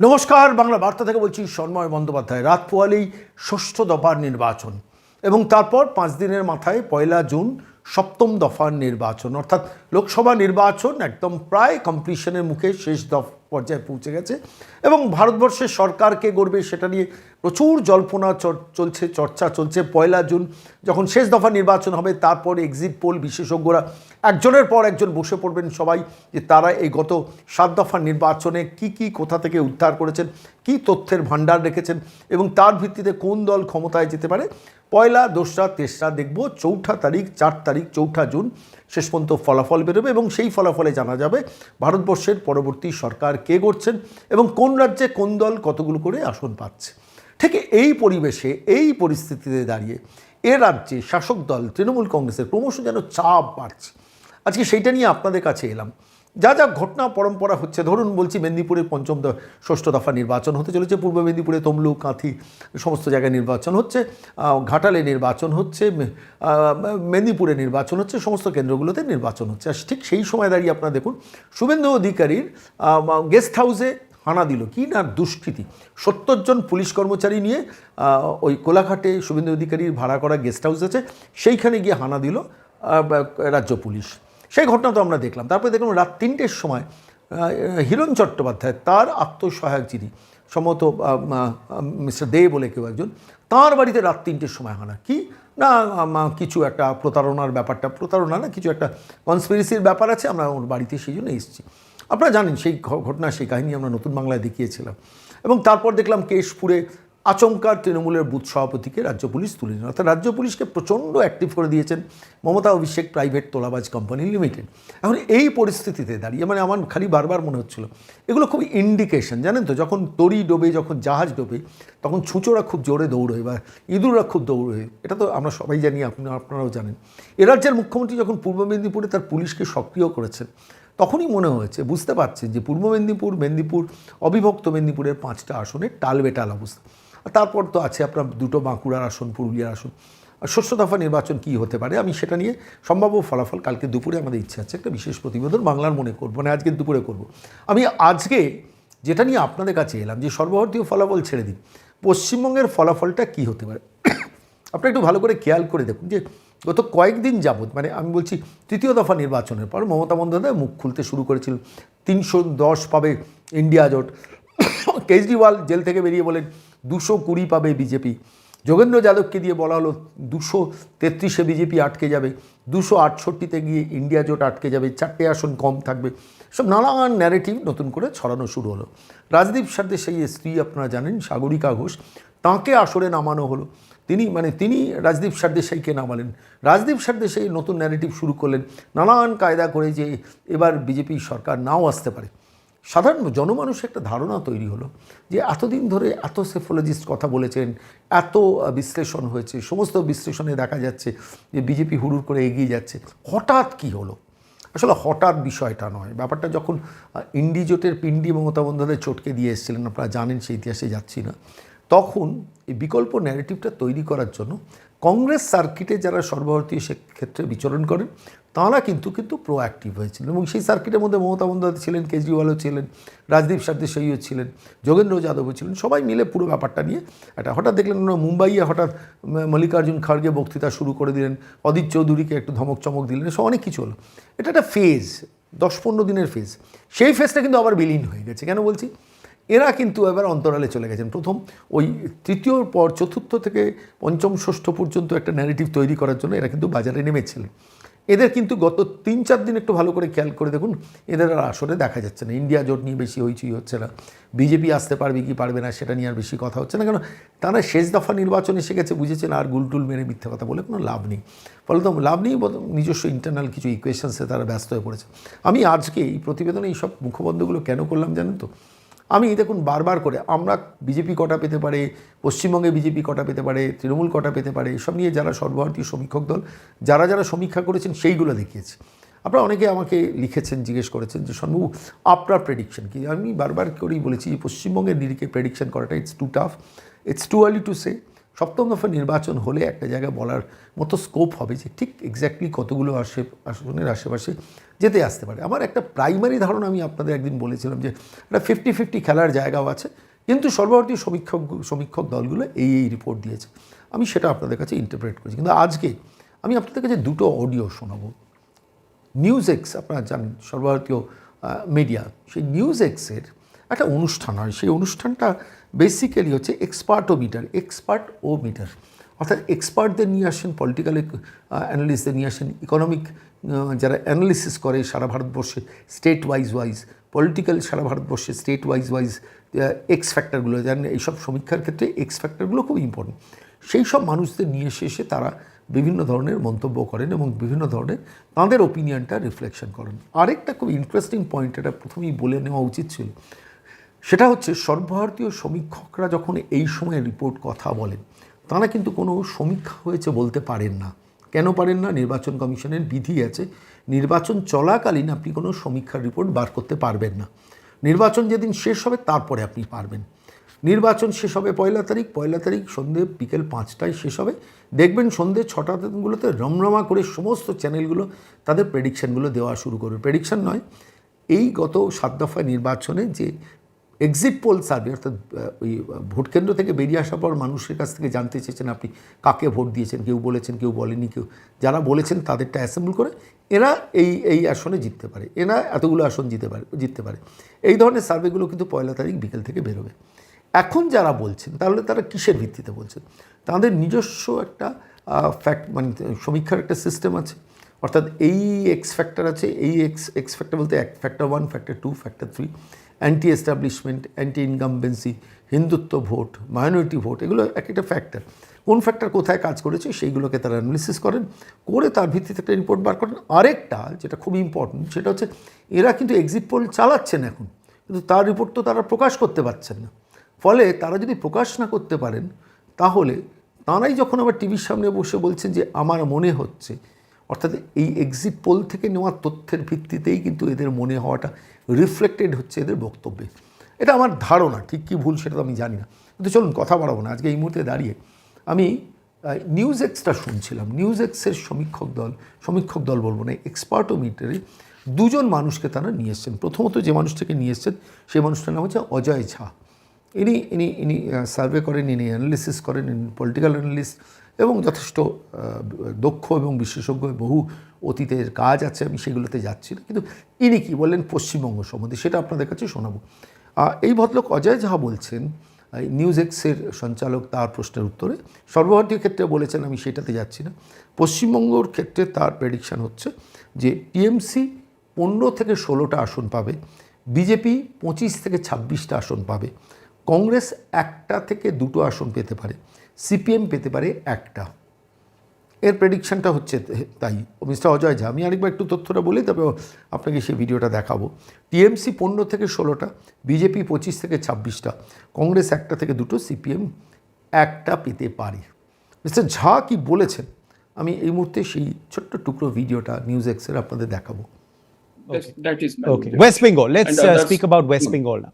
নমস্কার, বাংলা বার্তা থেকে বলছি সন্ময় বন্দ্যোপাধ্যায়। রাত পোয়ালেই ষষ্ঠ দফার নির্বাচন এবং তারপর পাঁচ দিনের মাথায় পয়লা জুন সপ্তম দফার নির্বাচন। অর্থাৎ লোকসভা নির্বাচন একদম প্রায় কমপ্লিশনের মুখে শেষ দফ পর্যায়ে পৌঁছে গেছে এবং ভারতবর্ষের সরকারকে গড়বে সেটা নিয়ে প্রচুর জল্পনা চলছে, চর্চা চলছে। পয়লা জুন যখন শেষ দফা নির্বাচন হবে, তারপর এক্সিট পোল বিশেষজ্ঞরা একজনের পর একজন বসে পড়বেন সবাই যে তারা এই গত সাত দফা নির্বাচনে কি কি, কোথা থেকে উদ্ধার করেছেন, কি তথ্যের ভাণ্ডার রেখেছেন এবং তার ভিত্তিতে কোন দল ক্ষমতায় যেতে পারে। পয়লা, দোসরা, তেসরা দেখব, চৌঠা তারিখ, চার তারিখ, চৌঠা জুন শেষ পর্যন্ত ফলাফল বেরোবে এবং সেই ফলাফলে জানা যাবে ভারতবর্ষের পরবর্তী সরকার কে করছেন এবং কোন রাজ্যে কোন দল কতগুলো করে আসন পাচ্ছে। ঠিক এই পরিবেশে, এই পরিস্থিতিতে দাঁড়িয়ে এ রাজ্যে শাসক দল তৃণমূল কংগ্রেসের ক্রমশ যেন চাপ বাড়ছে। আজকে সেইটা নিয়ে আপনাদের কাছে এলাম। যা যা ঘটনা পরম্পরা হচ্ছে, ধরুন বলছি মেদিনীপুরে পঞ্চম ষষ্ঠ দফা নির্বাচন হতে চলেছে, পূর্ব মেদিনীপুরে তমলুক, কাঁথি সমস্ত জায়গায় নির্বাচন হচ্ছে ঘাটালে নির্বাচন হচ্ছে মেদিনীপুরে নির্বাচন হচ্ছে, সমস্ত কেন্দ্রগুলোতে নির্বাচন হচ্ছে। আর ঠিক সেই সময় দাঁড়িয়ে আপনারা দেখুন, শুভেন্দু অধিকারীর গেস্ট হাউসে হানা দিল। কি না দুষ্কৃতি। সত্তর জন পুলিশ কর্মচারী নিয়ে ওই কোলাঘাটে শুভেন্দু অধিকারীর ভাড়া করা গেস্ট হাউস আছে, সেইখানে গিয়ে হানা দিল রাজ্য পুলিশ। সেই ঘটনা তো আমরা দেখলাম। তারপরে দেখলাম রাত তিনটের সময় হিরণ চট্টোপাধ্যায়, তার আত্মসহায়ক যিনি, সম্ভবত মিস্টার দে বলে কেউ একজন, তাঁর বাড়িতে রাত তিনটের সময় হানা। কি? না কিছু একটা প্রতারণার ব্যাপারটা, প্রতারণা না, কিছু একটা কনস্পিরেসির ব্যাপার আছে, আমরা ওর বাড়িতে সেই জন্য এসেছি। আপনারা জানেন সেই ঘটনা, সেই কাহিনী আমরা নতুন বাংলায় দেখিয়েছিলাম। এবং তারপর দেখলাম কেশপুরে আচমকা তৃণমূলের বুথ সভাপতিকে রাজ্য পুলিশ তুলে নিল। অর্থাৎ রাজ্য পুলিশকে প্রচণ্ড অ্যাক্টিভ করে দিয়েছেন মমতা অভিষেক প্রাইভেট তোলাবাজ কোম্পানি লিমিটেড। এখন এই পরিস্থিতিতে দাঁড়িয়ে মানে আমার খালি বারবার মনে হচ্ছিল, এগুলো খুব ইন্ডিকেশন জানেন তো? যখন তরি ডোবে, যখন জাহাজ ডোবে, তখন ছুঁচোরা খুব জোরে দৌড়োয় বা ইঁদুররা খুব দৌড়োয়। এটা তো আমরা সবাই জানি, আপনি, আপনারাও জানেন। এ রাজ্যের মুখ্যমন্ত্রী যখন পূর্ব মেদিনীপুরে তার পুলিশকে সক্রিয় করেছেন তখনই মনে হয়েছে, বুঝতে পারছেন যে পূর্ব মেদিনীপুর মেদিনীপুর, অবিভক্ত মেদিনীপুরের পাঁচটা আসনে টালবেটাল অবস্থা। আর তারপর তো আছে আপনার দুটো বাঁকুড়ার আসন, পুরুলিয়ার আসন। ষষ্ঠ দফা নির্বাচন কী হতে পারে, আমি সেটা নিয়ে সম্ভাব্য ফলাফল কালকে দুপুরে আমাদের ইচ্ছে আছে একটা বিশেষ প্রতিবেদন বাংলার মনে করব মানে আজকে দুপুরে করব। আমি আজকে যেটা নিয়ে আপনাদের কাছে এলাম, যে সর্বভারতীয় ফলাফল ছেড়ে দিন পশ্চিমবঙ্গের ফলাফলটা কী হতে পারে? আপনারা একটু ভালো করে খেয়াল করে দেখুন যে গত কয়েকদিন যাবৎ মানে আমি বলছি তৃতীয় দফা নির্বাচনের পর মমতা বন্দ্যোপাধ্যায় মুখ খুলতে শুরু করেছিল। তিনশো দশ পাবে ইন্ডিয়া জোট। কেজরিওয়াল জেল থেকে বেরিয়ে বলেন, দুশো কুড়ি পাবে বিজেপি। যোগেন্দ্র যাদবকে দিয়ে বলা হলো, দুশো তেত্রিশে বিজেপি আটকে যাবে, দুশো আটষট্টিতে গিয়ে ইন্ডিয়া জোট আটকে যাবে, চারটে আসন কম থাকবে। সব নানান ন্যারেটিভ নতুন করে ছড়ানো শুরু হলো। রাজদীপ সাথে সেই স্ত্রী আপনারা জানেন, সাগরিকা ঘোষ, তাঁকে আসরে নামানো হলো। তিনি মানে তিনি রাজদীপ সারদেশাইকে নামালেন রাজদীপ সারদেশাই নতুন ন্যারেটিভ শুরু করলেন, নানান কায়দা করে যে এবার বিজেপি সরকার নাও আসতে পারে। সাধারণ জনমানুষের একটা ধারণা তৈরি হলো যে এতদিন ধরে এত সেফোলজিস্ট কথা বলেছেন, এত বিশ্লেষণ হয়েছে, সমস্ত বিশ্লেষণে দেখা যাচ্ছে যে বিজেপি হুড়ুর করে এগিয়ে যাচ্ছে। হঠাৎ কি হলো? আসলে হঠাৎ বিষয়টা নয়। ব্যাপারটা যখন ইন্ডিজোটের পিন্ডি মমতা বন্দ্যোপাধ্যায় চটকে দিয়ে এসেছিলেন, আপনারা জানেন সেই ইতিহাসে যাচ্ছি না। তখন এই বিকল্প ন্যারেটিভটা তৈরি করার জন্য কংগ্রেস সার্কিটে যারা সর্বভারতীয় ক্ষেত্রে বিচরণ করেন তাঁরা কিন্তু কিন্তু প্রোঅ্যাক্টিভ হয়েছিলেন এবং সেই সার্কিটের মধ্যে মমতা বন্দ্যোপাধ্যায় ছিলেন, কেজরিওয়ালও ছিলেন, রাজদীপ সারদেশাইও ছিলেন, যোগেন্দ্র যাদবও ছিলেন, সবাই মিলে পুরো ব্যাপারটা নিয়ে একটা হঠাৎ দেখলেন ওনারা মুম্বাইয়ে হঠাৎ মল্লিকার্জুন খাড়গে বক্তৃতা শুরু করে দিলেন, অদিত চৌধুরীকে একটু ধমক চমক দিলেন সব অনেক কিছু হলো। এটা একটা ফেজ দশ পনেরো দিনের ফেজ সেই ফেজটা কিন্তু আবার বিলীন হয়ে গেছে। কেন বলছি? এরা কিন্তু এবার অন্তরালে চলে গেছেন। প্রথম ওই তৃতীয় পর চতুর্থ থেকে পঞ্চম, ষষ্ঠ পর্যন্ত একটা ন্যারেটিভ তৈরি করার জন্য এরা কিন্তু বাজারে নেমেছিলেন এদের কিন্তু গত তিন চার দিন একটু ভালো করে খেয়াল করে দেখুন, এদের আর আসলে দেখা যাচ্ছে না। ইন্ডিয়া জোট নিয়ে বেশি হইচই হচ্ছে না। বিজেপি আসতে পারবে কি পারবে না সেটা নিয়ে আর বেশি কথা হচ্ছে না কেন? তারা শেষ দফা নির্বাচন এসে গেছে, বুঝেছেন, আর গুলটুল মেরে মিথ্যে কথা বলে কোনো লাভ নেই। ফলে তো লাভ নেই নিজস্ব ইন্টারনাল কিছু ইকুয়েশনসে তারা ব্যস্ত হয়ে পড়েছে। আমি আজকে এই প্রতিবেদনে এই সব মুখবন্ধগুলো কেন করলাম জানেন তো? আমি দেখুন বারবার করে, আমরা বিজেপি কটা পেতে পারে, পশ্চিমবঙ্গে বিজেপি কটা পেতে পারে, তৃণমূল কটা পেতে পারে, এসব নিয়ে যারা সর্বভারতীয় সমীক্ষক দল, যারা যারা সমীক্ষা করেছেন সেইগুলো দেখিয়েছে। আপনারা অনেকে আমাকে লিখেছেন, জিজ্ঞেস করেছেন যে, সন্মু, আপনার প্রেডিকশন কি? আমি বারবার করেই বলেছি যে, পশ্চিমবঙ্গের নিরিখে প্রেডিকশন করাটা it's too tough it's too early to say সপ্তম দফা নির্বাচন হলে একটা জায়গায় বলার মতো স্কোপ হবে যে ঠিক এক্স্যাক্টলি কতগুলো আসে, আসনের আশেপাশে যেতে আসতে পারে। আমার একটা প্রাইমারি ধারণা আমি আপনাদের একদিন বলেছিলাম যে একটা ফিফটি ফিফটি খেলার জায়গাও আছে, কিন্তু সর্বভারতীয় সমীক্ষক সমীক্ষক দলগুলো এই এই রিপোর্ট দিয়েছে। আমি সেটা আপনাদের কাছে ইন্টারপ্রেট করেছি। কিন্তু আজকে আমি আপনাদের কাছে দুটো অডিও শোনাবো। নিউজ এক্স আপনারা জানেন সর্বভারতীয় মিডিয়া সেই নিউজ এক্সের একটা অনুষ্ঠান হয়। সেই অনুষ্ঠানটা বেসিক্যালি হচ্ছে expert o meter expert o meter অর্থাৎ এক্সপার্টদের নিয়ে আসেন পলিটিক্যাল অ্যানালিস্টদের নিয়ে আসেন ইকোনমিক যারা অ্যানালিসিস করে সারা ভারতবর্ষে স্টেট ওয়াইজ ওয়াইজ পলিটিক্যাল সারা ভারতবর্ষে স্টেট ওয়াইজ ওয়াইজ এক্স ফ্যাক্টরগুলো জানেন এইসব সমীক্ষার ক্ষেত্রে এক্স ফ্যাক্টরগুলো খুব ইম্পর্টেন্ট সেই সব মানুষদের নিয়ে এসে এসে তারা বিভিন্ন ধরনের মন্তব্য করেন এবং বিভিন্ন ধরনের তাঁদের ওপিনিয়নটা রিফ্লেকশন করেন। আরেকটা খুব ইন্টারেস্টিং পয়েন্ট এটা প্রথমেই বলে নেওয়া উচিত ছিল। সেটা হচ্ছে সর্বভারতীয় সমীক্ষকরা যখন এই সময় রিপোর্ট কথা বলেন, তারা কিন্তু কোনো সমীক্ষা হয়েছে বলতে পারেন না। কেন পারেন না? নির্বাচন কমিশনের বিধি আছে। নির্বাচন চলাকালীন আপনি কোনো সমীক্ষার রিপোর্ট বার করতে পারবেন না। নির্বাচন যেদিন শেষ হবে, তারপরে আপনি পারবেন। নির্বাচন শেষ হবে পয়লা তারিখ পয়লা তারিখ সন্ধে বিকেল পাঁচটায় শেষ হবে। দেখবেন সন্ধে ছটাগুলোতে রমরমা করে সমস্ত চ্যানেলগুলো তাদের প্রেডিকশানগুলো দেওয়া শুরু করবে। প্রেডিকশান নয়, এই গত সাত দফা নির্বাচনে যে এক্সিট পোল সার্ভে অর্থাৎ ওই ভোট কেন্দ্র থেকে বেরিয়ে আসার পর মানুষের কাছ থেকে জানতে চেয়েছেন আপনি কাকে ভোট দিয়েছেন, কেউ বলেছেন, কেউ বলেনি, কেউ, যারা বলেছেন তাদেরটা অ্যাসেম্বল করে এরা এই এই আসনে জিততে পারে, এরা এতগুলো আসন জিতে পারে, জিততে পারে। এই ধরনের সার্ভেগুলো কিন্তু পয়লা তারিখ বিকেল থেকে বেরোবে। এখন যারা বলছেন, তাহলে তারা কিসের ভিত্তিতে বলছেন? তাদের নিজস্ব একটা ফ্যাক্ট মানে সমীক্ষার একটা সিস্টেম আছে। অর্থাৎ এই এক্স ফ্যাক্টর আছে, এই এক্স এক্স ফ্যাক্টর বলতে এক factor one factor two factor three anti establishment anti incumbency Hindutva vote minority vote এগুলো এক একটা ফ্যাক্টর কোন ফ্যাক্টর কোথায় কাজ করেছে সেইগুলোকে তারা অ্যানালিসিস করেন, করে তার ভিত্তিতে একটা রিপোর্ট বার করেন। আরেকটা যেটা খুব ইম্পর্টেন্ট সেটা হচ্ছে এরা কিন্তু এক্সিট পোল চালাচ্ছেন এখন, কিন্তু তার রিপোর্ট তো তারা প্রকাশ করতে পারছেন না। ফলে তারা যদি প্রকাশ না করতে পারেন, তাহলে তাঁরাই যখন আবার টিভির সামনে বসে বলছেন যে, আমার মনে হচ্ছে অর্থাৎ এই এক্সিট পোল থেকে নেওয়া তথ্যের ভিত্তিতেই কিন্তু এদের মনে হওয়াটা রিফ্লেক্টেড হচ্ছে এদের বক্তব্যে। এটা আমার ধারণা, ঠিক কী ভুল সেটা তো আমি জানি না। কিন্তু চলুন কথা বাড়াবো না, আজকে এই মুহূর্তে দাঁড়িয়ে আমি নিউজ এক্সটা শুনছিলাম। নিউজ এক্সের সমীক্ষক দল সমীক্ষক দল বলব না এক্সপার্ট ও এক্সপার্টোমিটারে দুজন মানুষকে তারা নিয়ে এসছেন। প্রথমত যে মানুষটাকে নিয়ে এসছেন, সেই মানুষটার নাম হচ্ছে অজয় ঝা। ইনি ইনি ইনি সার্ভে করেন, ইনি অ্যানালিসিস করেন, ইনি পলিটিক্যাল অ্যানালিস্ট এবং যথেষ্ট দক্ষ এবং বিশেষজ্ঞ বহু অতীতের কাজ আছে, আমি সেগুলোতে যাচ্ছি না। কিন্তু ইনি কি বললেন? পশ্চিমবঙ্গ সম্বন্ধে, সেটা আপনাদের কাছে শোনাবো। এই ভদ্রলোক অজয় ঝা বলছেন নিউজ এক্সের সঞ্চালক, তার প্রশ্নের উত্তরে, সর্বভারতীয় ক্ষেত্রে বলেছেন, আমি সেটাতে যাচ্ছি না। পশ্চিমবঙ্গর ক্ষেত্রে তার প্রেডিকশান হচ্ছে যে টিএমসি পনেরো থেকে ষোলোটা আসন পাবে বিজেপি পঁচিশ থেকে ছাব্বিশটা আসন পাবে। কংগ্রেস একটা থেকে দুটো আসন পেতে পারে। সিপিএম পেতে পারে একটা এর প্রেডিকশনটা হচ্ছে তাই মিস্টার অজয় ঝা আমি আরেকবার একটু তথ্যটা বলি তবে আপনাকে সেই ভিডিওটা দেখাবো টিএমসি পনেরো থেকে ষোলোটা বিজেপি পঁচিশ থেকে ছাব্বিশটা কংগ্রেস একটা থেকে দুটো সিপিএম একটা পেতে পারে মিস্টার ঝা কি বলেছেন আমি এই মুহূর্তে সেই ছোট্ট টুকরো ভিডিওটা নিউজ এক্সের আপনাদের দেখাবো That's, that is my Okay. objection. West Bengal. Let's uh, uh, speak about West Bengal now.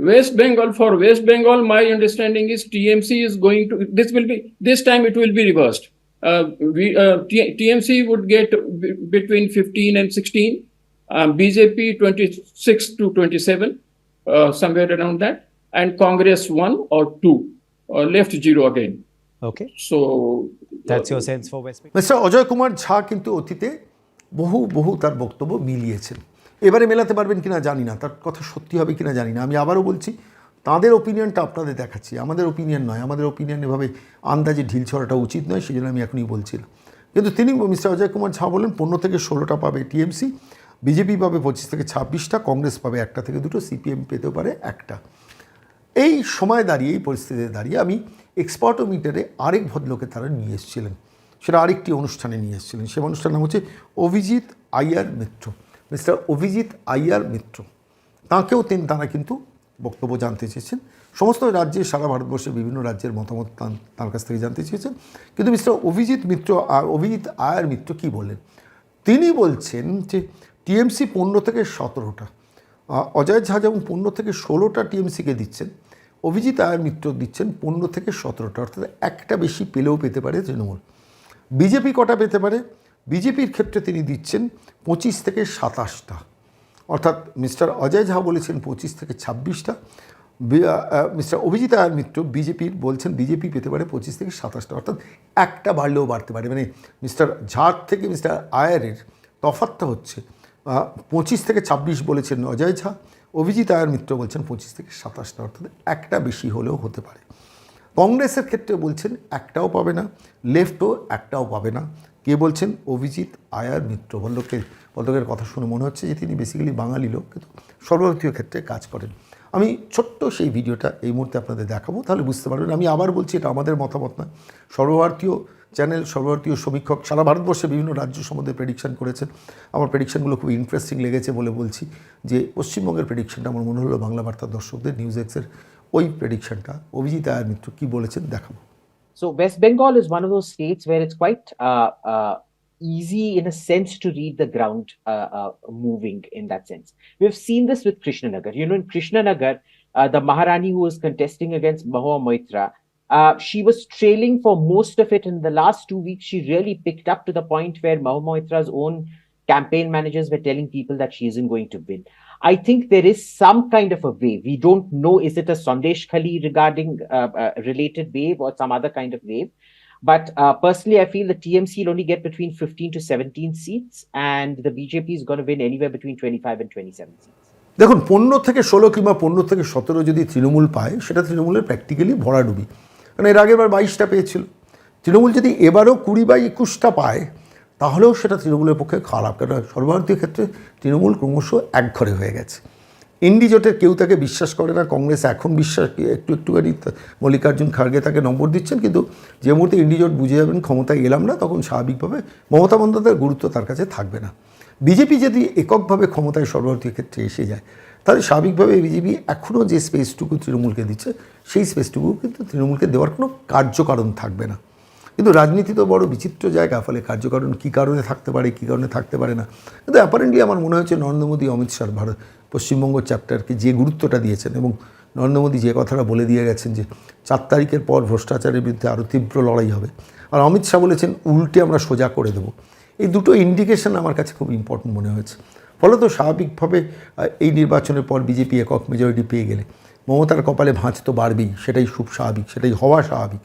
West Bengal, for West Bengal, my understanding is TMC is going to, this will be, this time it will be reversed. Uh, we, uh, T- TMC would get b- between 15 and 16, um, BJP 26 to 27, uh, somewhere around that, and Congress one or two, uh, left zero again. Okay. So That's your sense for West Bengal. Mister Ajay Kumar Jha কিন্তু অতীতে বহু বহু তার বক্তব্য মিলিয়েছেন এবারে মেলাতে পারবেন কিনা জানি না, তার কথা সত্যি হবে কিনা জানি না। আমি আবারও বলছি, তাদের ওপিনিয়নটা আপনাদের দেখাচ্ছি। আমাদের ওপিনিয়ন নয়, আমাদের ওপিনিয়ন এভাবে আন্দাজে ঢিল ছড়াটা উচিত নয় সেই জন্য আমি এখনই বলছিলাম। কিন্তু তিনি মিস্টার অজয় কুমার ঝা বলেন, পনেরো থেকে ষোলোটা পাবে টিএমসি, বিজেপি পাবে পঁচিশ থেকে ছাব্বিশটা, কংগ্রেস পাবে একটা থেকে দুটো, সিপিএম পেতেও পারে একটা। এই সময় দাঁড়িয়ে, এই পরিস্থিতিতে দাঁড়িয়ে আমি এক্সপার্টোমিটারে আরেক ভদ্রলোকে তারা নিয়ে এসেছিলেন। সেটা আরেকটি অনুষ্ঠানে নিয়ে এসেছিলেন। সে অনুষ্ঠানের নাম হচ্ছে অভিজিৎ আইয়ার মিত্র। মিস্টার অভিজিৎ আইয়ার মিত্র। তাঁকেও তিনি তারা কিন্তু বক্তব্য জানতে চেয়েছেন। সমস্ত রাজ্যে, সারা ভারতবর্ষের বিভিন্ন রাজ্যের মতামত তাঁর- তার কাছ থেকে জানতে চেয়েছেন। কিন্তু মিস্টার অভিজিৎ মিত্র আর অভিজিৎ আয়ার মিত্র কী বললেন? তিনি বলছেন যে টিএমসি পনেরো থেকে সতেরোটা অজয় ঝা যেমন পনেরো থেকে ষোলোটা টিএমসিকে দিচ্ছেন। অভিজিৎ আয়ার মিত্র দিচ্ছেন পনেরো থেকে সতেরোটা, অর্থাৎ একটা বেশি পেলেও পেতে পারে তৃণমূল। বিজেপি কটা পেতে পারে? বিজেপির ক্ষেত্রে তিনি দিচ্ছেন পঁচিশ থেকে সাতাশটা। অর্থাৎ মিস্টার অজয় ঝা বলেছেন পঁচিশ থেকে ছাব্বিশটা। মিস্টার অভিজিৎ আয়ার মিত্র বিজেপির বলছেন বিজেপি পেতে পারে পঁচিশ থেকে সাতাশটা। অর্থাৎ একটা বাড়লেও বাড়তে পারে। মানে মিস্টার ঝার থেকে মিস্টার আয়ারের তফাতটা হচ্ছে পঁচিশ থেকে ছাব্বিশ বলেছেন অজয় ঝা। অভিজিৎ আয়ার মিত্র বলছেন পঁচিশ থেকে সাতাশটা। অর্থাৎ একটা বেশি হলেও হতে পারে। কংগ্রেসের ক্ষেত্রে বলছেন একটাও পাবে না, লেফটও একটাও পাবে না। কে বলছেন? অভিজিৎ আয়ার মিত্র। বল্লকের বল্লকের কথা শুনে মনে হচ্ছে যে তিনি বেসিক্যালি বাঙালি লোক, কিন্তু সর্বভারতীয় ক্ষেত্রে কাজ করেন। আমি ছোট্ট সেই ভিডিওটা এই মুহূর্তে আপনাদের দেখাবো, তাহলে বুঝতে পারবেন। আমি আবার বলছি, এটা আমাদের মতামত নয়। সর্বভারতীয় চ্যানেল সর্বভারতীয় সমীক্ষক সারা ভারতবর্ষে বিভিন্ন রাজ্য সম্বন্ধে প্রেডিকশন করেছেন আমার প্রেডিকশনগুলো খুব ইন্টারেস্টিং লেগেছে বলে বলছি যে, পশ্চিমবঙ্গের প্রেডিকশনটা আমার মনে হলো বাংলা বার্তার দর্শকদের নিউজ এক্সের ওই প্রেডিকশনটা অভিজিৎ আয়ার মিত্র কী বলেছেন দেখাবো। So West Bengal is one of those states where it's quite uh, uh, easy, in a sense, to read the ground uh, uh, moving in that sense. We've seen this with Krishnanagar. You know, in Krishnanagar, uh, the Maharani who was contesting against Mahua Moitra, uh, she was trailing for most of it. In the last two weeks, she really picked up to the point where Mahua Moitra's own campaign managers were telling people that she isn't going to win. I think there is some kind of a wave. We don't know is it a Sandesh Khali regarding uh, uh, related wave or some other kind of wave. But uh, personally, I feel the TMC will only get between 15 to 17 seats, and the BJP is going to win anywhere between 25 and 27 seats. দেখুন পনেরো থেকে ষোলো কিংবা পনেরো থেকে সতেরো যদি তৃণমূল পায় সেটা তৃণমূলের প্র্যাকটিক্যালি ভরাডুবি কারণ এর আগের বার বাইশটা পেয়েছিল তৃণমূল যদি এবারও কুড়ি বা একুশটা পায় তাহলেও সেটা তৃণমূলের পক্ষে খারাপ। কারণ সর্বভারতীয় ক্ষেত্রে তৃণমূল ক্রমশ একঘরে হয়ে গেছে। ইন্ডিজোটের কেউ তাকে বিশ্বাস করে না, কংগ্রেস এখন বিশ্বাস, একটু একটুখানি মল্লিকার্জুন খাড়গে তাকে নম্বর দিচ্ছেন, কিন্তু যে মুহূর্তে ইন্ডিজোট বুঝে যাবেন ক্ষমতায় এলাম না, তখন স্বাভাবিকভাবে মমতা বন্দ্যোপাধ্যায়ের গুরুত্ব তার কাছে থাকবে না। বিজেপি যদি এককভাবে ক্ষমতায় সর্বভারতীয় ক্ষেত্রে এসে যায়, তাহলে স্বাভাবিকভাবে বিজেপি এখনও যে স্পেসটুকু তৃণমূলকে দিচ্ছে, সেই স্পেসটুকু কিন্তু তৃণমূলকে দেওয়ার কোনো কার্যকারণ থাকবে না। কিন্তু রাজনীতি তো বড় বিচিত্র জায়গা, ফলে কার্যকারণ কী কারণে থাকতে পারে, কী কারণে থাকতে পারে না? কিন্তু অ্যাপারেন্টলি আমার মনে হচ্ছে নরেন্দ্র মোদী, অমিত শাহ, ভারত, পশ্চিমবঙ্গ চ্যাপ্টারকে যে গুরুত্বটা দিয়েছেন এবং নরেন্দ্র মোদী যে কথাটা বলে দিয়ে গেছেন যে চার তারিখের পর ভ্রষ্টাচারের বিরুদ্ধে আরও তীব্র লড়াই হবে। আর অমিত শাহ বলেছেন, উল্টে আমরা সোজা করে দেবো। এই দুটো ইন্ডিকেশন আমার কাছে খুব ইম্পর্টেন্ট মনে হয়েছে। ফলত স্বাভাবিকভাবে এই নির্বাচনের পর বিজেপি একক মেজরিটি পেয়ে গেলে। মমতার কপালে ভাঁজ তো বাড়বেই, সেটাই খুব স্বাভাবিক, সেটাই হওয়া স্বাভাবিক।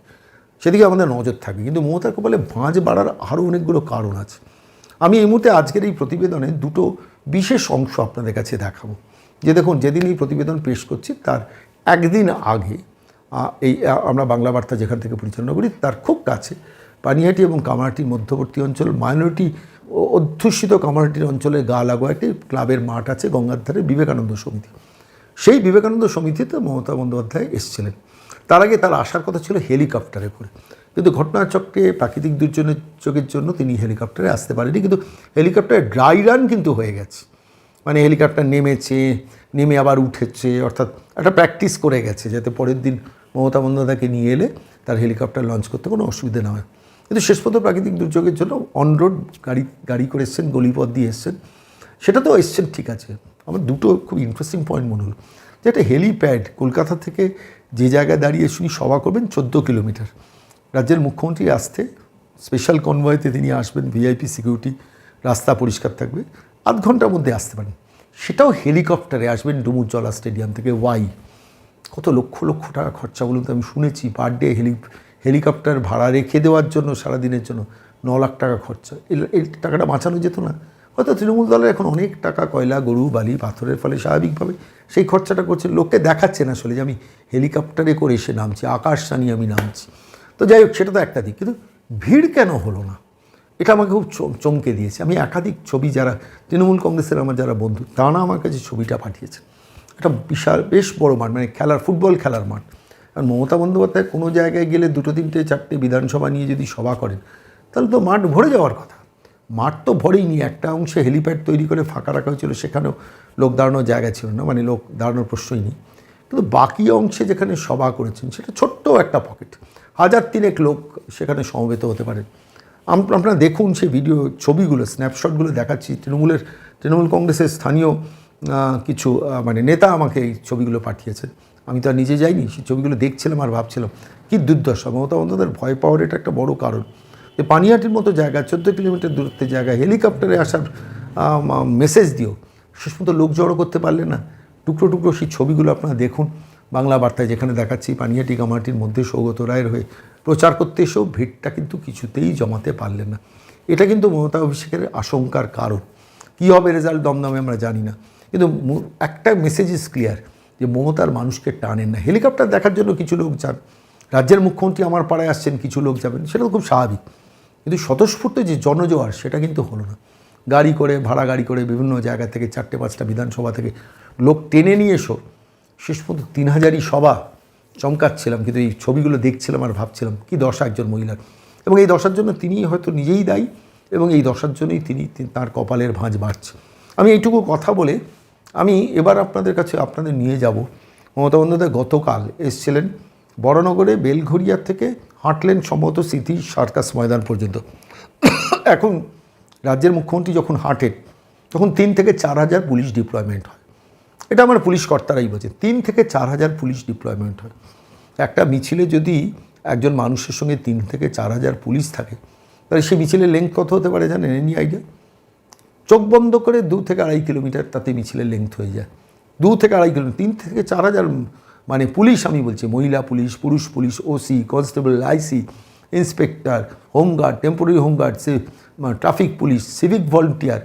সেদিকে আমাদের নজর থাকবে। কিন্তু মমতার কপালে ভাঁজ বাড়ার আরও অনেকগুলো কারণ আছে। আমি এই মুহূর্তে আজকের এই প্রতিবেদনে দুটো বিশেষ অংশ আপনাদের কাছে দেখাবো। যে দেখুন, যেদিন এই প্রতিবেদন পেশ করছি, তার একদিন আগে এই আমরা বাংলা বার্তা যেখান থেকে পরিচালনা করি, তার খুব কাছে পানিহাটি এবং কামারহাটির মধ্যবর্তী অঞ্চল, মাইনরিটি অধ্যুষিত কামারহাটির অঞ্চলে গা লাগোয়া একটি ক্লাবের মাঠ আছে গঙ্গার ধারে বিবেকানন্দ সমিতি। সেই বিবেকানন্দ সমিতিতে মমতা বন্দ্যোপাধ্যায় এসেছিলেন। তার আগে তার আসার কথা ছিল হেলিকপ্টারে করে। কিন্তু ঘটনাচক্রে, প্রাকৃতিক দুর্যোগের চোখের জন্য তিনি হেলিকপ্টারে আসতে পারেনি কিন্তু হেলিকপ্টারে ড্রাই রান কিন্তু হয়ে গেছে। মানে হেলিকপ্টার নেমেছে, নেমে আবার উঠেছে, অর্থাৎ একটা প্র্যাকটিস করে গেছে, যাতে পরের দিন মমতা বন্দ্যোপাধ্যায়কে নিয়ে এলে তার হেলিকপ্টার লঞ্চ করতে কোনো অসুবিধা না হয়। কিন্তু শেষ পর্যন্ত প্রাকৃতিক দুর্যোগের জন্য অন রোড গাড়ি গাড়ি করে এসছেন, গলিপথ দিয়ে এসছেন। সেটা তো এসছেন, ঠিক আছে। আমার দুটো খুব ইন্টারেস্টিং পয়েন্ট মনে হলো। যে একটা হেলিপ্যাড কলকাতা থেকে যে জায়গায় দাঁড়িয়ে শুনি সভা করবেন চোদ্দ কিলোমিটার। রাজ্যের মুখ্যমন্ত্রী আসতে স্পেশাল কনভয়েতে তিনি আসবেন ভিআইপি সিকিউরিটি রাস্তা পরিষ্কার থাকবে, আধ ঘণ্টার মধ্যে আসতে পারেন। সেটাও হেলিকপ্টারে আসবেন ডুমুরজলা স্টেডিয়াম থেকে। ওয়াই কত লক্ষ লক্ষ টাকা খরচা বলুন তো, আমি শুনেছি পার ডে হেলি, হেলিকপ্টার ভাড়া রেখে দেওয়ার জন্য, সারাদিনের জন্য ন লাখ টাকা খরচা। এই- টাকাটা বাঁচানো যেত না। হয়তো তৃণমূল দলের এখন অনেক টাকা, কয়লা, গরু, বালি, পাথরের ফলে স্বাভাবিকভাবে সেই খরচাটা করছে। লোককে দেখাচ্ছেন আসলে যে আমি হেলিকপ্টারে করে এসে নামছি, আকাশ টানিয়ে আমি নামছি। তো যাই হোক, সেটা তো একটা দিক। কিন্তু ভিড় কেন হলো না? এটা আমাকে খুব চমকে দিয়েছে। আমি একাধিক ছবি যারা, তৃণমূল কংগ্রেসের আমার যারা বন্ধু, তারা আমার কাছে ছবিটা পাঠিয়েছে একটা বিশাল, বেশ বড় মাঠ মানে খেলার, ফুটবল খেলার মাঠ। কারণ মমতা বন্দ্যোপাধ্যায় কোনো জায়গায় গেলে দুটো, তিনটে, চারটে বিধানসভা নিয়ে যদি সভা করেন, তাহলে তো মাঠ ভরে যাওয়ার কথা। মাঠ তো ভরেই নি একটা অংশে হেলিপ্যাড তৈরি করে ফাঁকা রাখা হয়েছিল, সেখানেও লোক দাঁড়ানোর জায়গা ছিল না মানে লোক দাঁড়ানোর প্রশ্নই নেই। কিন্তু বাকি অংশে যেখানে সভা করেছেন, সেটা ছোট্ট একটা পকেট হাজার তিনেক লোক সেখানে সমবেত হতে আম- আপনারা দেখুন সেই ভিডিও ছবিগুলো স্ন্যাপশটগুলো দেখাচ্ছি। তৃণমূলের, তৃণমূল কংগ্রেসের স্থানীয় কিছু মানে নেতা আমাকে এই ছবিগুলো পাঠিয়েছেন। আমি তো আর নিজে যাইনি, সেই ছবিগুলো দেখছিলাম আর ভাবছিলাম, কি দুর্দশা। মমতা বন্দ্যোপাধ্যায়ের ভয় পাওয়ার এটা একটা বড় কারণ। যে পানিহাটির মতো জায়গা, চোদ্দ কিলোমিটার দূরত্বের জায়গায় হেলিকপ্টারে আসার মেসেজ দিও। মতো লোক জড়ো করতে পারলে না? টুকরো টুকরো সেই ছবিগুলো আপনারা দেখুন। বাংলা বার্তায় যেখানে দেখাচ্ছি পানিহাটি কামাটির মধ্যে সৌগত রায়ের হয়ে প্রচার করতে এসেও ভিড়টা কিন্তু কিছুতেই জমাতে পারলেন না। এটা কিন্তু মমতা অভিষেকের আশঙ্কার কারণ। কী হবে রেজাল্ট দমদমে আমরা জানি না। কিন্তু একটা মেসেজ ইজ ক্লিয়ার যে মমতার মানুষকে টানেন না। হেলিকপ্টার দেখার জন্য কিছু লোক যান। রাজ্যের মুখ্যমন্ত্রী আমার পাড়ায় আসছেন, কিছু লোক যাবেন, সেটা খুব স্বাভাবিক। কিন্তু স্বতঃস্ফূর্ত যে জনজোয়ার, সেটা কিন্তু হলো না। গাড়ি করে, ভাড়া গাড়ি করে বিভিন্ন জায়গা থেকে চারটে, পাঁচটা বিধানসভা থেকে লোক টেনে নিয়ে এসো। শেষ পর্যন্ত তিন হাজারই সভা চমকাচ্ছিলাম, কিন্তু এই ছবিগুলো দেখছিলাম আর ভাবছিলাম, কি দশা একজন মহিলার এবং এই দশার জন্য তিনি হয়তো নিজেই দায়ী এবং এই দশার জন্যই তিনি তার কপালের ভাঁজ বাড়ছে। আমি এইটুকু কথা বলে আমি এবার আপনাদের কাছে আপনাদের নিয়ে যাব। মমতা বন্দ্যোপাধ্যায় গতকাল এসছিলেন বড়নগরে বেলঘরিয়া থেকে হাঁটলেন সম্ভবত স্মৃতি সার্কাস ময়দান পর্যন্ত। এখন রাজ্যের মুখ্যমন্ত্রী যখন হাঁটেন, তখন তিন থেকে চার হাজার পুলিশ ডিপ্লয়মেন্ট হয়। এটা আমার পুলিশ কর্তারাই বোঝে তিন থেকে চার হাজার পুলিশ ডিপ্লয়মেন্ট হয়। একটা মিছিলে যদি একজন মানুষের সঙ্গে তিন থেকে চার হাজার পুলিশ থাকে, তাহলে সেই মিছিলের লেন্থ কত হতে পারে জানেন? এনি আইডিয়া চোখ বন্ধ করে দু থেকে আড়াই কিলোমিটার তাতে মিছিলের লেন্থ হয়ে যায়। দু থেকে আড়াই কিলোমিটার, তিন থেকে চার হাজার মানে পুলিশ, আমি বলছি মহিলা পুলিশ, পুরুষ police OC constable IC inspector home guard temporary home guard traffic police civic volunteer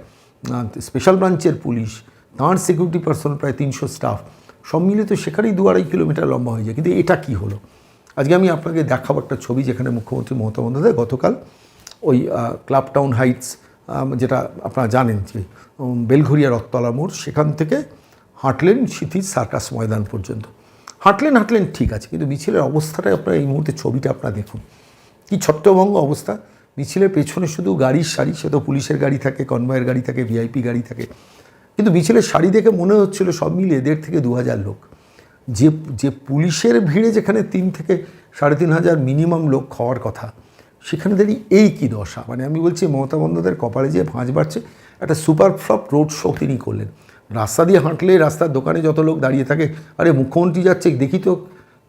special ব্রাঞ্চের পুলিশ, তাঁর সিকিউরিটি পার্সন প্রায় তিনশো স্টাফ সব মিলিয়ে তো সেখানেই দু আড়াই কিলোমিটার লম্বা হয়ে যায়। কিন্তু এটা কি হলো? আজকে আমি আপনাকে দেখাবো একটা ছবি যেখানে মুখ্যমন্ত্রী মমতা বন্দ্যোপাধ্যায় গতকাল ওই ক্লাব টাউন হাইটস যেটা আপনারা জানেন যে বেলঘরিয়া রথতলা মোড়, সেখান থেকে হাঁটলেন সিথির সার্কাস ময়দান পর্যন্ত। হাঁটলেন হাঁটলেন, ঠিক আছে। কিন্তু মিছিলের অবস্থাটা আপনারা এই মুহূর্তে ছবিটা আপনারা দেখুন। কি ছত্রভঙ্গ অবস্থা। মিছিলের পেছনে শুধু গাড়ির সারি, সে তো পুলিশের গাড়ি থাকে, কনভয়ের গাড়ি থাকে, ভিআইপি গাড়ি থাকে। কিন্তু মিছিলের সারি দেখে মনে হচ্ছিল সব মিলিয়ে দেড় থেকে দু হাজার লোক। যে যে পুলিশের ভিড়ে যেখানে তিন থেকে সাড়ে তিন হাজার মিনিমাম লোক খাওয়ার কথা, সেখানে দাঁড়িয়ে এই কী দশা। মানে আমি বলছি মমতা বন্দ্যোপাধ্যায়ের কপালে যে ভাঁজ বাড়ছে, একটা সুপার ফ্লপ রোড শো তিনি করলেন। রাস্তা দিয়ে হাঁটলে রাস্তার দোকানে যত লোক দাঁড়িয়ে থাকে, আরে মুখ্যমন্ত্রী যাচ্ছে, দেখি তো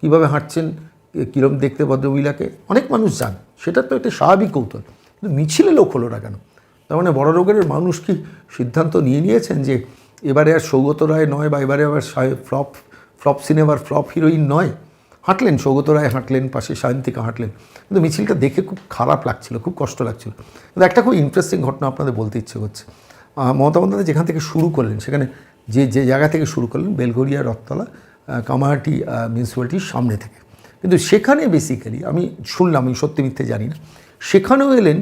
কীভাবে হাঁটছেন কীরকম দেখতে ভদ্রমহিলাকে। অনেক মানুষ যান, সেটা তো একটা স্বাভাবিক কৌতূহল। কিন্তু মিছিলে লোক হলো না কেন? তার মানে বড় রোগের মানুষ কি সিদ্ধান্ত নিয়ে নিয়েছেন যে এবারে আর সৌগত রায় নয় বা এবারে আবার ফ্লপ ফ্লপ সিনেমার ফ্লপ হিরোইন নয়? হাঁটলেন, সৌগত রায় হাঁটলেন, পাশে সায়ন্তিকা হাঁটলেন। কিন্তু মিছিলটা দেখে খুব খারাপ লাগছিল, খুব কষ্ট লাগছিল। কিন্তু একটা খুব ইন্টারেস্টিং ঘটনা আপনাদের বলতে ইচ্ছে করছে। মমতা বন্দ্যোপাধ্যায় যেখান থেকে শুরু করলেন সেখানে যে যে জায়গা থেকে শুরু করলেন বেলঘরিয়া রথতলা আহ, কামারহাটি মিউনিসিপ্যালিটির সামনে থেকে। কিন্তু সেখানে বেসিক্যালি আমি শুনলাম আমি সত্যি মিথ্যে জানি না সেখানেও এলেন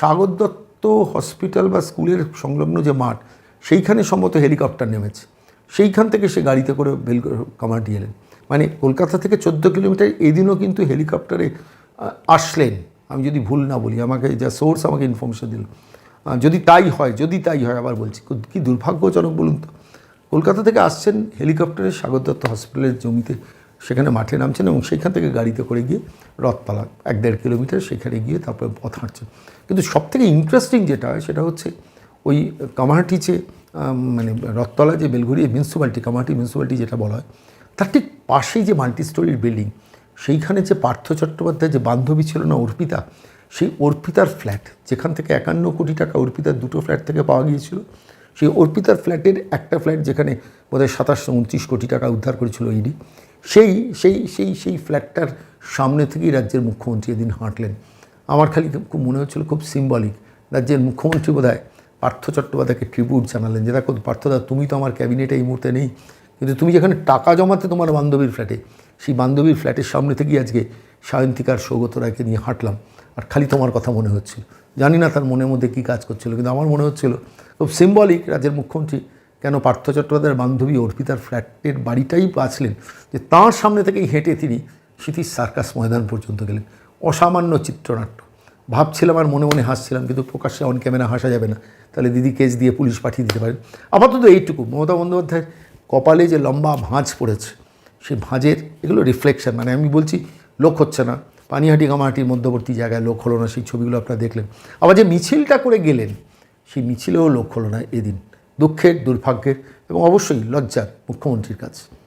সাগর দত্ত হসপিটাল বা স্কুলের সংলগ্ন যে মাঠ সেইখানে সম্ভবত হেলিকপ্টার নেমেছে। সেইখান থেকে সে গাড়িতে করে বেল কামারহাটি এলেন। মানে কলকাতা থেকে চোদ্দ কিলোমিটার এদিনও কিন্তু হেলিকপ্টারে আসলেন। আমি যদি ভুল না বলি আমাকে যা সোর্স আমাকে ইনফরমেশন দিল। যদি তাই হয়, যদি তাই হয়, আবার বলছি, কি দুর্ভাগ্যজনক বলুন তো? কলকাতা থেকে আসছেন হেলিকপ্টারে সাগর দত্ত হসপিটালের জমিতে, সেখানে মাঠে নামছেন এবং সেখান থেকে গাড়িতে করে গিয়ে রথপালা, এক দেড় কিলোমিটার সেখানে গিয়ে তারপরে পথ হাঁটছেন। কিন্তু সবথেকে ইন্টারেস্টিং যেটা হয়, সেটা হচ্ছে ওই কামাহাটি যে মানে রথতলা যে বেলঘুরিয়া মিউনিসিপ্যালিটি কামাহাটি মিউনিসিপ্যালিটি যেটা বলা হয়, তার ঠিক পাশেই যে মাল্টি স্টোরির বিল্ডিং, সেইখানে যে পার্থ চট্টোপাধ্যায় যে বান্ধবী ছিল না অর্পিতা সেই অর্পিতার ফ্ল্যাট যেখান থেকে একান্ন কোটি টাকা অর্পিতার দুটো ফ্ল্যাট থেকে পাওয়া গিয়েছিল, সেই অর্পিতার ফ্ল্যাটের একটা ফ্ল্যাট যেখানে বোধহয় সাতাশ উনত্রিশ কোটি টাকা উদ্ধার করেছিল ইডি সেই সেই সেই সেই ফ্ল্যাটটার সামনে থেকেই রাজ্যের মুখ্যমন্ত্রী এদিন হাঁটলেন। আমার খালি খুব মনে হচ্ছিল খুব সিম্বলিক রাজ্যের মুখ্যমন্ত্রী বোধহয় পার্থ চট্টোপাধ্যায়কে ট্রিবিউট জানালেন যে, দেখো পার্থদা, তুমি তো আমার ক্যাবিনেটে এই মুহূর্তে নেই, কিন্তু তুমি যেখানে টাকা জমাতে তোমার বান্ধবীর ফ্ল্যাটে সেই বান্ধবীর ফ্ল্যাটের সামনে থেকেই আজকে সায়ন্তিকার সৌগত রায়কে নিয়ে হাঁটলাম। আর খালি তোমার কথা মনে হচ্ছিল। জানি না তার মনের মধ্যে কী কাজ করছিল, কিন্তু আমার মনে হচ্ছিল, খুব সিম্বলিক রাজ্যের মুখ্যমন্ত্রী কেন পার্থ চট্টোপাধ্যায়ের বান্ধবী অর্পিতার ফ্ল্যাটের বাড়িটাই বাঁচলেন, যে তাঁর সামনে থেকেই হেঁটে তিনি স্মৃতির সার্কাস ময়দান পর্যন্ত গেলেন। অসামান্য চিত্রনাট্য। ভাবছিলাম আর মনে মনে হাসছিলাম, কিন্তু প্রকাশ্যে অন ক্যামেরা হাসা যাবে না। তাহলে দিদি কেস দিয়ে পুলিশ পাঠিয়ে দিতে পারেন। আপাতত এইটুকু। মমতা বন্দ্যোপাধ্যায়ের কপালে যে লম্বা ভাঁজ পড়েছে, সেই ভাঁজের এগুলো রিফ্লেকশন মানে আমি বলছি লোক হচ্ছে না। পানিহাটি গামাহাটির মধ্যবর্তী জায়গায় লোক হলো না, সেই ছবিগুলো আপনারা দেখলেন। আবার যে মিছিলটা করে গেলেন, সেই মিছিলেও লোক হলো না এদিন। দুঃখের, দুর্ভাগ্যের এবং অবশ্যই লজ্জার মুখ্যমন্ত্রীর কাছে।